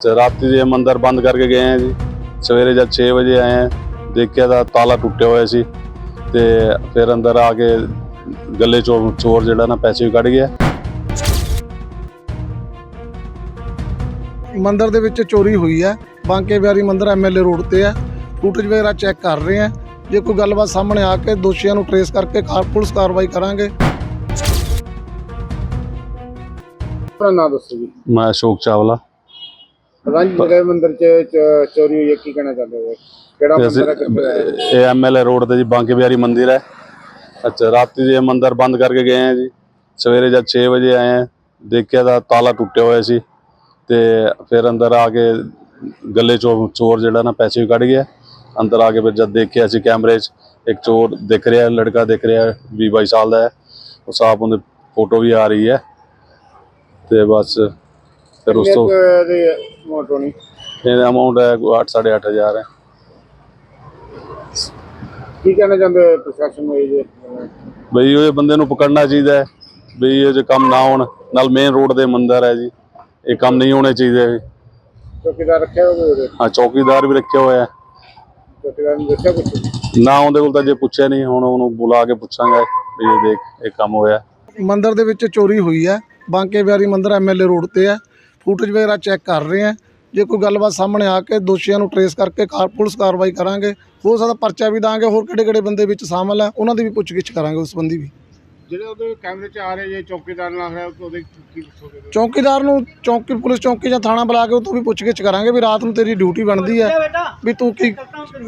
ਤੇ ਰਾਤੀ ਦੇ ਮੰਦਰ ਬੰਦ ਕਰਕੇ ਗਏ ਆ ਜੀ। ਸਵੇਰੇ ਜਦ 6 ਵਜੇ ਆਏ ਆ ਦੇਖਿਆ ਤਾਂ ਤਾਲਾ ਟੁੱਟਿਆ ਹੋਇਆ ਸੀ ਤੇ ਫਿਰ ਅੰਦਰ ਆ ਕੇ ਗੱਲੇ ਚੋਂ ਚੋਰ ਜਿਹੜਾ ਨਾ ਪੈਸੇ ਵੀ ਕੱਢ ਗਿਆ। ਮੰਦਿਰ ਦੇ ਵਿੱਚ ਚੋਰੀ ਹੋਈ ਹੈ ਬਾਂਕੇ ਬਿਹਾਰੀ ਮੰਦਿਰ ਐਮਐਲਏ ਰੋਡ ਤੇ ਹੈ ਫੁਟੇਜ ਵਗੈਰਾ ਚੈੱਕ ਕਰ ਰਹੇ ਹਾਂ ਜੇ ਕੋਈ ਗੱਲਬਾਤ ਸਾਹਮਣੇ ਆ ਕੇ ਦੋਸ਼ੀਆਂ ਨੂੰ ਟਰੇਸ ਕਰਕੇ ਕਾਰ ਪੁਲਿਸ ਕਾਰਵਾਈ ਕਰਾਂਗੇ। ਆਪਣਾ ਨਾਮ ਦੱਸੋ ਜੀ। ਮੈਂ ਅਸ਼ੋਕ ਚਾਵਲਾ। ਪ੍ਰਧਾਨ ਜੀ ਜਿਹੜੇ ਮੰਦਿਰ ਚ ਚ- ਚੋਰੀ ਹੋਈ ਹੈ ਕੀ ਕਹਿਣਾ ਚਾਹੁੰਦੇ ਹੋ? ਕਿਹੜਾ ਮੰਦਿਰ ਹੈ ਕਿੱਥੇ ਹੈ ਇਹ ਐਮਐਲਏ ਰੋਡ ਤੇ ਜੀ ਬਾਂਕੇ ਬਿਹਾਰੀ ਮੰਦਿਰ ਹੈ। ਅੱਛਾ ਰਾਤੀ ਦੇ ਮੰਦਰ ਬੰਦ ਕਰਕੇ ਗਏ ਆ ਜੀ। ਸਵੇਰੇ ਜਦ 6 ਵਜੇ ਆਏ ਆ ਦੇਖਿਆ ਤਾਂ ਤਾਲਾ ਟੁੱਟਿਆ ਹੋਇਆ ਸੀ। ਤੇ ਫਿਰ ਅੰਦਰ ਆ ਕੇ ਗੱਲੇ ਚੋਂ ਚੋਰ ਜਿਹੜਾ ਨਾ ਪੈਸੇ ਵੀ ਕੱਢ ਗਿਆ। ਅੰਦਰ ਆ ਕੇ ਫਿਰ ਜਦ ਦੇਖਿਆ ਸੀ ਕੈਮਰੇ 'ਚ ਇੱਕ ਚੋਰ ਦਿਖ ਰਿਹਾ ਲੜਕਾ ਦਿਖ ਰਿਹਾ 20 22 ਸਾਲ ਦਾ ਹੈ। ਉਹ ਸਾਫ਼ ਉਹਦੀ ਫੋਟੋ ਵੀ ਆ ਰਹੀ ਹੈ। ਤੇ ਬਸ ਫਿਰ ਉਸ ਤੋਂ ਕਿੰਨੇ ਕੁ ਦੇ ਮੋਟੋ ਨਹੀਂ ਇਹਦਾ ਅਮਾਉਂਟ ਹੈ 8 ਹਜ਼ਾਰ ਹੈ। ਕੀ ਕਹਿਣਾ ਚਾਹੁੰਦੇ ਪ੍ਰਸ਼ਾਸਨ ਨੂੰ ਇਹ ਜੇ? ਬਈ ਉਹ ਬੰਦੇ ਨੂੰ ਪਕੜਨਾ ਚਾਹੀਦਾ ਹੈ। ਬਈ ਇਹ ਜੇ ਕੰਮ ਨਾ ਹੋਣ ਨਾਲ ਮੇਨ ਰੋਡ ਦੇ ਮੰਦਰ ਹੈ ਜੀ। ਇਹ ਕੰਮ ਨਹੀਂ ਹੋਣੇ ਚਾਹੀਦੇ। ਚੌਕੀਦਾਰ ਰੱਖਿਆ ਹੋਵੇ ਉਹਦੇ? ਹਾਂ ਚੌਕੀਦਾਰ ਵੀ ਰੱਖਿਆ ਹੋਇਆ ਹੈ। ਚੌਕੀਦਾਰ ਨੂੰ ਦੱਸਿਆ ਨਾ ਉਹਦੇ ਕੋਲ ਤਾਂ ਜੇ ਪੁੱਛਿਆ ਨਹੀਂ ਹੁਣ ਉਹਨੂੰ ਬੁਲਾ ਕੇ ਪੁੱਛਾਂਗਾ ਵੀ ਇਹ ਦੇਖ ਇਹ ਕੰਮ ਹੋਇਆ। ਮੰਦਿਰ ਦੇ ਵਿੱਚ ਚੋਰੀ ਹੋਈ ਹੈ। ਬਾਂਕੇ ਬਿਹਾਰੀ ਮੰਦਿਰ ਐਮਐਲਏ ਰੋਡ ਤੇ ਹੈ। ਫੁਟੇਜ ਵਗੈਰਾ ਚੈੱਕ ਕਰ ਰਹੇ ਹਾਂ। ਜੇ ਕੋਈ ਗੱਲਬਾਤ ਸਾਹਮਣੇ ਆ ਕੇ ਦੋਸ਼ੀਆਂ ਨੂੰ ਟਰੇਸ ਕਰਕੇ ਕਾਰ ਪੁਲਿਸ ਕਾਰਵਾਈ ਕਰਾਂਗੇ ਹੋ ਸਕਦਾ ਪਰਚਾ ਵੀ ਦਾਂਗੇ ਹੋਰ ਕਿਹੜੇ ਕਿਹੜੇ ਬੰਦੇ ਵਿੱਚ ਸ਼ਾਮਲ ਹੈ ਉਹਨਾਂ ਦੀ ਵੀ ਪੁੱਛਗਿੱਛ ਕਰਾਂਗੇ ਉਸ ਸੰਬੰਧੀ ਵੀ। ਜਿਹੜੇ ਉਹਦੇ ਕੈਮਰੇ ਚ ਆ ਰਹੇ ਜੇ ਚੌਕੀਦਾਰ ਨਾਲ ਹੈ ਉਹਦੇ ਕੀ ਦੱਸੋਗੇ ਚੌਕੀਦਾਰ ਨੂੰ ਚੌਕੀ ਪੁਲਿਸ ਚੌਕੀ ਜਾਂ ਥਾਣਾ ਬੁਲਾ ਕੇ ਉਹ ਤੋਂ ਵੀ ਪੁੱਛਗਿੱਛ ਕਰਾਂਗੇ ਵੀ ਰਾਤ ਨੂੰ ਤੇਰੀ ਡਿਊਟੀ ਬਣਦੀ ਹੈ ਵੀ ਤੂੰ ਕੀ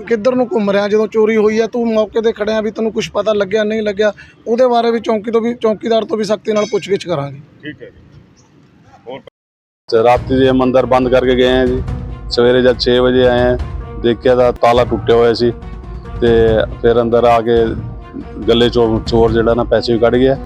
ਕਿੱਧਰ ਨੂੰ ਘੁੰਮ ਰਿਹਾ ਜਦੋਂ ਚੋਰੀ ਹੋਈ ਹੈ ਤੂੰ ਮੌਕੇ ਤੇ ਖੜਿਆ ਵੀ ਤੈਨੂੰ ਕੁਝ ਪਤਾ ਲੱਗਿਆ ਨਹੀਂ ਲੱਗਿਆ ਉਹਦੇ ਬਾਰੇ ਵੀ ਚੌਕੀ ਤੋਂ ਵੀ ਚੌਕੀਦਾਰ ਤੋਂ ਵੀ ਸਖਤੀ ਨਾਲ ਪੁੱਛਗਿੱਛ ਕਰਾਂਗੇ। ਠੀਕ ਹੈ ਤੇ ਰਾਤੀ ਦੇ ਮੰਦਰ ਬੰਦ ਕਰਕੇ ਗਏ ਆ ਜੀ। ਸਵੇਰੇ ਜਦ 6 ਵਜੇ ਆਏ ਆ ਦੇਖਿਆ ਤਾਂ ਤਾਲਾ ਟੁੱਟਿਆ ਹੋਇਆ ਸੀ ਤੇ ਫਿਰ ਅੰਦਰ ਆ ਕੇ ਗੱਲੇ ਚੋਂ ਚੋਰ ਜਿਹੜਾ ਨਾ ਪੈਸੇ ਵੀ ਕੱਢ ਗਿਆ।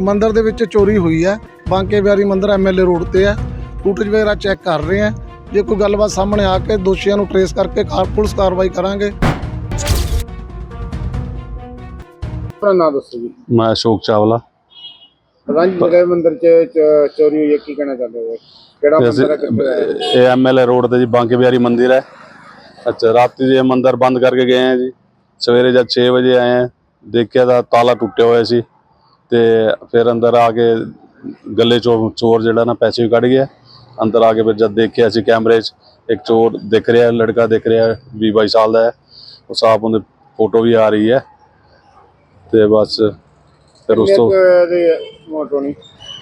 ਮੰਦਿਰ ਦੇ ਵਿੱਚ ਚੋਰੀ ਹੋਈ ਹੈ ਬਾਂਕੇ ਬਿਹਾਰੀ ਮੰਦਿਰ ਐਮਐਲਏ ਰੋਡ ਤੇ ਹੈ ਫੁਟੇਜ ਵਗੈਰਾ ਚੈੱਕ ਕਰ ਰਹੇ ਹਾਂ ਜੇ ਕੋਈ ਗੱਲਬਾਤ ਸਾਹਮਣੇ ਆ ਕੇ ਦੋਸ਼ੀਆਂ ਨੂੰ ਟਰੇਸ ਕਰਕੇ ਕਾਰ ਪੁਲਿਸ ਕਾਰਵਾਈ ਕਰਾਂਗੇ। ਆਪਣਾ ਨਾਮ ਦੱਸੋ ਜੀ। ਮੈਂ ਅਸ਼ੋਕ ਚਾਵਲਾ। ਜੀ ਜਿਹੜੇ ਮੰਦਿਰ ਚ ਚ- ਚੋਰੀ ਹੋਈ ਹੈ ਕੀ ਕਹਿਣਾ ਚਾਹੁੰਦੇ ਹੋ? ਕਿਹੜਾ ਤੇ ਅਸੀਂ- ਮੰਦਿਰ ਹੈ ਕਿੱਥੇ ਹੈ? ਇਹ ਐਮਐਲਏ ਰੋਡ ਤੇ ਜੀ ਬਾਂਕੇ ਬਿਹਾਰੀ ਮੰਦਿਰ ਹੈ। ਅੱਛਾ ਰਾਤੀ ਦੇ ਮੰਦਰ ਬੰਦ ਕਰਕੇ ਗਏ ਆ ਜੀ। ਸਵੇਰੇ ਜਦ 6 ਵਜੇ ਆਏ ਆ ਦੇਖਿਆ ਤਾਂ ਤਾਲਾ ਟੁੱਟਿਆ ਹੋਇਆ ਸੀ। ਤੇ ਫਿਰ ਅੰਦਰ ਆ ਕੇ ਗੱਲੇ ਚੋਂ ਚੋਰ ਜਿਹੜਾ ਨਾ ਪੈਸੇ ਵੀ ਕੱਢ ਗਿਆ। ਅੰਦਰ ਆ ਕੇ ਫਿਰ ਜਦ ਦੇਖਿਆ ਸੀ ਕੈਮਰੇ 'ਚ ਇੱਕ ਚੋਰ ਦਿਖ ਰਿਹਾ ਲੜਕਾ ਦਿਖ ਰਿਹਾ 20 22 ਸਾਲ ਦਾ ਹੈ। ਉਹ ਸਾਫ਼ ਉਹਦੀ ਫੋਟੋ ਵੀ ਆ ਰਹੀ ਹੈ। ਤੇ ਬਸ ਫਿਰ ਉਸ ਤੋਂ ਮੋਟੋ ਨਹੀਂ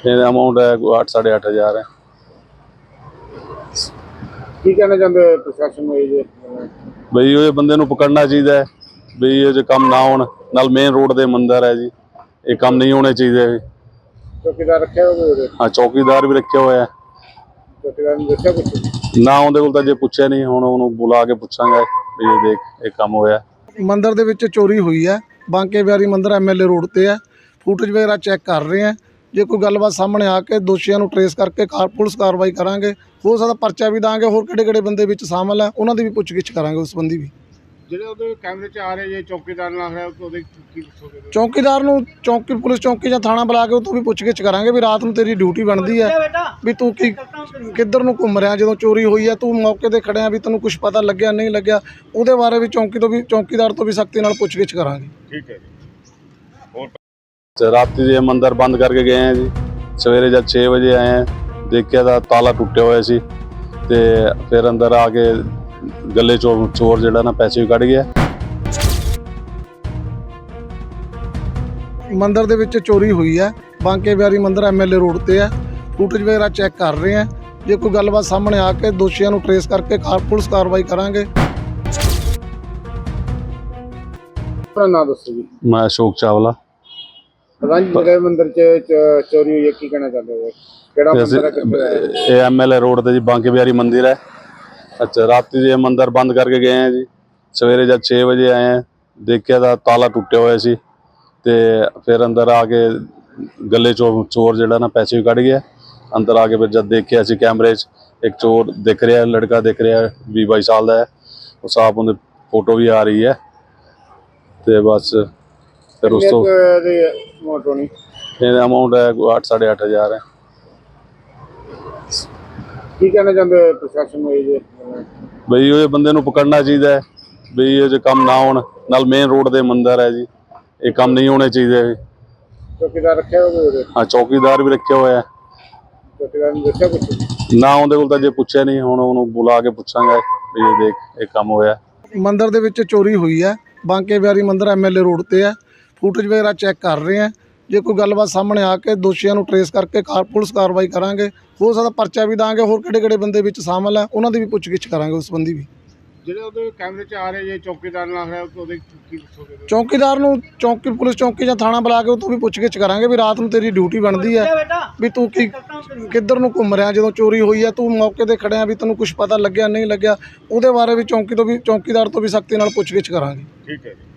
ਇਹਦਾ ਅਮਾਉਂਟ ਹੈ 8 ਹਜ਼ਾਰ ਹੈ। ਕੀ ਕਹਿਣਾ ਚਾਹੁੰਦੇ ਹੋ ਪ੍ਰਸ਼ਾਸਨ ਨੂੰ ਇਹ ਜੇ? ਬਈ ਉਹ ਬੰਦੇ ਨੂੰ ਪਕੜਨਾ ਚਾਹੀਦਾ ਹੈ ਬਈ ਇਹ ਜੇ ਕੰਮ ਨਾ ਹੋਣ ਨਾਲ ਮੇਨ ਰੋਡ ਦੇ ਮੰਦਰ ਹੈ ਜੀ ਇਹ ਕੰਮ ਨਹੀਂ ਹੋਣੇ ਚਾਹੀਦੇ। ਚੌਕੀਦਾਰ ਰੱਖਿਆ ਹੋਵੇ ਉਹਦੇ? ਹਾਂ ਚੌਕੀਦਾਰ ਵੀ ਰੱਖਿਆ ਹੋਇਆ ਹੈ। ਚੌਕੀਦਾਰ ਨੂੰ ਦੱਸਿਆ ਕੁਛ? ਨਾ ਉਹਦੇ ਕੋਲ ਤਾਂ ਜੇ ਪੁੱਛਿਆ ਨਹੀਂ ਹੁਣ ਉਹਨੂੰ ਬੁਲਾ ਕੇ ਪੁੱਛਾਂਗਾ ਵੀ ਇਹ ਦੇਖ ਇਹ ਕੰਮ ਹੋਇਆ। ਮੰਦਿਰ ਦੇ ਵਿੱਚ ਚੋਰੀ ਹੋਈ ਹੈ। ਬਾਂਕੇ ਬਿਹਾਰੀ ਮੰਦਿਰ ਐਮਐਲਏ ਰੋਡ ਤੇ ਹੈ। ਫੁਟੇਜ ਵਗੈਰਾ ਚੈੱਕ ਕਰ ਰਹੇ ਹਾਂ। ਜੇ ਕੋਈ ਗੱਲਬਾਤ ਸਾਹਮਣੇ ਆ ਕੇ ਦੋਸ਼ੀਆਂ ਨੂੰ ਟਰੇਸ ਕਰਕੇ ਕਾਰ ਪੁਲਿਸ ਕਾਰਵਾਈ ਕਰਾਂਗੇ ਹੋ ਸਕਦਾ ਪਰਚਾ ਵੀ ਦਾਂਗੇ ਹੋਰ ਕਿਹੜੇ ਕਿਹੜੇ ਬੰਦੇ ਵਿੱਚ ਸ਼ਾਮਲ ਹੈ ਉਹਨਾਂ ਦੀ ਵੀ ਪੁੱਛਗਿੱਛ ਕਰਾਂਗੇ ਉਸ ਸੰਬੰਧੀ ਵੀ। ਜਿਹੜੇ ਉਹਦੇ ਕੈਮਰੇ ਚ ਆ ਰਹੇ ਜੇ ਚੌਕੀਦਾਰ ਨਾਲ ਹੈ ਉਹਦੇ ਕੀ ਦੱਸੋਗੇ? ਚੌਕੀਦਾਰ ਨੂੰ ਚੌਕੀ ਪੁਲਿਸ ਚੌਕੀ ਜਾਂ ਥਾਣਾ ਬੁਲਾ ਕੇ ਉਹ ਤੋਂ ਵੀ ਪੁੱਛਗਿੱਛ ਕਰਾਂਗੇ ਵੀ ਰਾਤ ਨੂੰ ਤੇਰੀ ਡਿਊਟੀ ਬਣਦੀ ਹੈ ਵੀ ਤੂੰ ਕੀ ਕਿੱਧਰ ਨੂੰ ਘੁੰਮ ਰਿਹਾ ਜਦੋਂ ਚੋਰੀ ਹੋਈ ਹੈ ਤੂੰ ਮੌਕੇ ਤੇ ਖੜਿਆ ਵੀ ਤੈਨੂੰ ਕੁਝ ਪਤਾ ਲੱਗਿਆ ਨਹੀਂ ਲੱਗਿਆ ਉਹਦੇ ਬਾਰੇ ਵੀ ਚੌਕੀ ਤੋਂ ਵੀ ਚੌਕੀਦਾਰ ਤੋਂ ਵੀ ਸਖਤੀ ਨਾਲ ਪੁੱਛਗਿੱਛ ਕਰਾਂਗੇ। ਠੀਕ ਹੈ ਰਾਤੀ ਦੇ ਮੰਦਰ ਬੰਦ ਕਰਕੇ ਗਏ ਆ ਜੀ। ਸਵੇਰੇ ਜਦ 6 ਵਜੇ ਆਏ ਆ ਦੇਖਿਆ ਤਾਂ ਤਾਲਾ ਟੁੱਟਿਆ ਹੋਇਆ ਸੀ ਤੇ ਫਿਰ ਅੰਦਰ ਆ ਕੇ ਗੱਲੇ ਚੋਂ ਚੋਰ ਜਿਹੜਾ ਨਾ ਪੈਸੇ ਵੀ ਕੱਢ ਗਿਆ। ਮੰਦਿਰ ਦੇ ਵਿੱਚ ਚੋਰੀ ਹੋਈ ਹੈ ਬਾਂਕੇ ਬਿਹਾਰੀ ਮੰਦਿਰ ਐਮਐਲਏ ਰੋਡ ਤੇ ਹੈ ਫੁਟੇਜ ਵਗੈਰਾ ਚੈੱਕ ਕਰ ਰਹੇ ਹਾਂ ਜੇ ਕੋਈ ਗੱਲਬਾਤ ਸਾਹਮਣੇ ਆ ਕੇ ਦੋਸ਼ੀਆਂ ਨੂੰ ਟਰੇਸ ਕਰਕੇ ਕਾਰ ਪੁਲਿਸ ਕਾਰਵਾਈ ਕਰਾਂਗੇ। ਆਪਣਾ ਨਾਮ ਦੱਸੋ ਜੀ। ਮੈਂ ਅਸ਼ੋਕ ਚਾਵਲਾ। ਪ੍ਰਧਾਨ ਜੀ ਜਿਹੜੇ ਮੰਦਿਰ ਚ ਚ- ਚੋਰੀ ਹੋਈ ਹੈ ਕੀ ਕਹਿਣਾ ਚਾਹੁੰਦੇ ਹੋ? ਕਿਹੜਾ ਤੇ ਅਸੀਂ- ਮੰਦਿਰ ਹੈ ਕਿੱਥੇ ਹੈ? ਇਹ ਐਮਐਲਏ ਰੋਡ ਤੇ ਜੀ ਬਾਂਕੇ ਬਿਹਾਰੀ ਮੰਦਿਰ ਹੈ। ਅੱਛਾ ਰਾਤੀ ਦੇ ਮੰਦਰ ਬੰਦ ਕਰਕੇ ਗਏ ਆ ਜੀ। ਸਵੇਰੇ ਜਦ 6 ਵਜੇ ਆਏ ਆ ਦੇਖਿਆ ਤਾਂ ਤਾਲਾ ਟੁੱਟਿਆ ਹੋਇਆ ਸੀ। ਤੇ ਫਿਰ ਅੰਦਰ ਆ ਕੇ ਗੱਲੇ ਚੋਂ ਚੋਰ ਜਿਹੜਾ ਨਾ ਪੈਸੇ ਵੀ ਕੱਢ ਗਿਆ। ਅੰਦਰ ਆ ਕੇ ਫਿਰ ਜਦ ਦੇਖਿਆ ਸੀ ਕੈਮਰੇ 'ਚ ਇੱਕ ਚੋਰ ਦਿਖ ਰਿਹਾ ਲੜਕਾ ਦਿਖ ਰਿਹਾ 20 22 ਸਾਲ ਦਾ ਹੈ। ਉਹ ਸਾਫ਼ ਉਹਦੀ ਫੋਟੋ ਵੀ ਆ ਰਹੀ ਹੈ। ਤੇ ਬਸ ਫਿਰ ਉਸ ਤੋਂ ਨਹੀਂ ਇਹਦਾ ਅਮਾਉਂਟ ਹੈ 8 ਹਜ਼ਾਰ ਹੈ। ਕੀ ਕਹਿਣਾ ਚਾਹੁੰਦੇ ਪ੍ਰਸ਼ਾਸਨ ਨੂੰ ਇਹ ਜੇ? ਬਈ ਇਹ ਬੰਦੇ ਨੂੰ ਪਕੜਨਾ ਚਾਹੀਦਾ ਹੈ। ਬਈ ਇਹ ਜੇ ਕੰਮ ਨਾ ਹੋਣ ਨਾਲ ਮੇਨ ਰੋਡ ਦੇ ਮੰਦਰ ਹੈ ਜੀ। ਇਹ ਕੰਮ ਨਹੀਂ ਹੋਣੇ ਚਾਹੀਦੇ। ਚੌਕੀਦਾਰ ਰੱਖਿਆ ਹੋਵੇ ਉਹਦੇ ਹਾਂ ਚੌਕੀਦਾਰ ਵੀ ਰੱਖਿਆ ਹੋਇਆ ਹੈ। ਚੌਕੀਦਾਰ ਨੂੰ ਦੱਸਿਆ ਕੁਛ? ਨਾ ਉਹਦੇ ਕੋਲ ਤਾਂ ਜੇ ਪੁੱਛਿਆ ਨਹੀਂ ਹੁਣ ਉਹਨੂੰ ਬੁਲਾ ਕੇ ਪੁੱਛਾਂਗੇ ਵੀ ਇਹ ਦੇਖ ਇਹ ਕੰਮ ਹੋਇਆ। ਮੰਦਿਰ ਦੇ ਵਿੱਚ ਚੋਰੀ ਹੋਈ ਹੈ। ਬਾਂਕੇ ਬਿਹਾਰੀ ਮੰਦਿਰ ਐਮਐਲਏ ਰੋਡ ਤੇ ਹੈ। ਫੁਟੇਜ ਵਗੈਰਾ ਚੈੱਕ ਕਰ ਰਹੇ ਹਾਂ ਜੇ ਕੋਈ ਗੱਲਬਾਤ ਸਾਹਮਣੇ ਆ ਕੇ ਦੋਸ਼ੀਆਂ ਨੂੰ ਟਰੇਸ ਕਰਕੇ ਕਾਰ ਪੁਲਿਸ ਕਾਰਵਾਈ ਕਰਾਂਗੇ ਹੋ ਸਕਦਾ ਪਰਚਾ ਵੀ ਦਾਂਗੇ ਹੋਰ ਕਿਹੜੇ ਕਿਹੜੇ ਬੰਦੇ ਵਿੱਚ ਸ਼ਾਮਲ ਹੈ ਉਹਨਾਂ ਦੀ ਵੀ ਪੁੱਛਗਿੱਛ ਕਰਾਂਗੇ ਉਸ ਸੰਬੰਧੀ ਵੀ। ਜਿਹੜੇ ਉਹਦੇ ਕੈਮਰੇ 'ਚ ਆ ਰਹੇ ਜੇ ਚੌਕੀਦਾਰ ਨਾਲ ਹੈ ਉਹਦੇ ਕੀ ਦੱਸੋਗੇ ਚੌਕੀਦਾਰ ਨੂੰ ਚੌਕੀ ਪੁਲਿਸ ਚੌਕੀ ਜਾਂ ਥਾਣਾ ਬੁਲਾ ਕੇ ਉਹ ਤੋਂ ਵੀ ਪੁੱਛਗਿੱਛ ਕਰਾਂਗੇ ਵੀ ਰਾਤ ਨੂੰ ਤੇਰੀ ਡਿਊਟੀ ਬਣਦੀ ਹੈ ਵੀ ਤੂੰ ਕੀ ਕਿੱਧਰ ਨੂੰ ਘੁੰਮ ਰਿਹਾ ਜਦੋਂ ਚੋਰੀ ਹੋਈ ਹੈ ਤੂੰ ਮੌਕੇ ਤੇ ਖੜਿਆ ਵੀ ਤੈਨੂੰ ਕੁਝ ਪਤਾ ਲੱਗਿਆ ਨਹੀਂ ਲੱਗਿਆ ਉਹਦੇ ਬਾਰੇ ਵੀ ਚੌਕੀ ਤੋਂ ਵੀ ਚੌਕੀਦਾਰ ਤੋਂ ਵੀ ਸਖਤੀ ਨਾਲ ਪੁੱਛਗਿੱਛ ਕਰਾਂਗੇ। ਠੀਕ ਹੈ ਜੀ।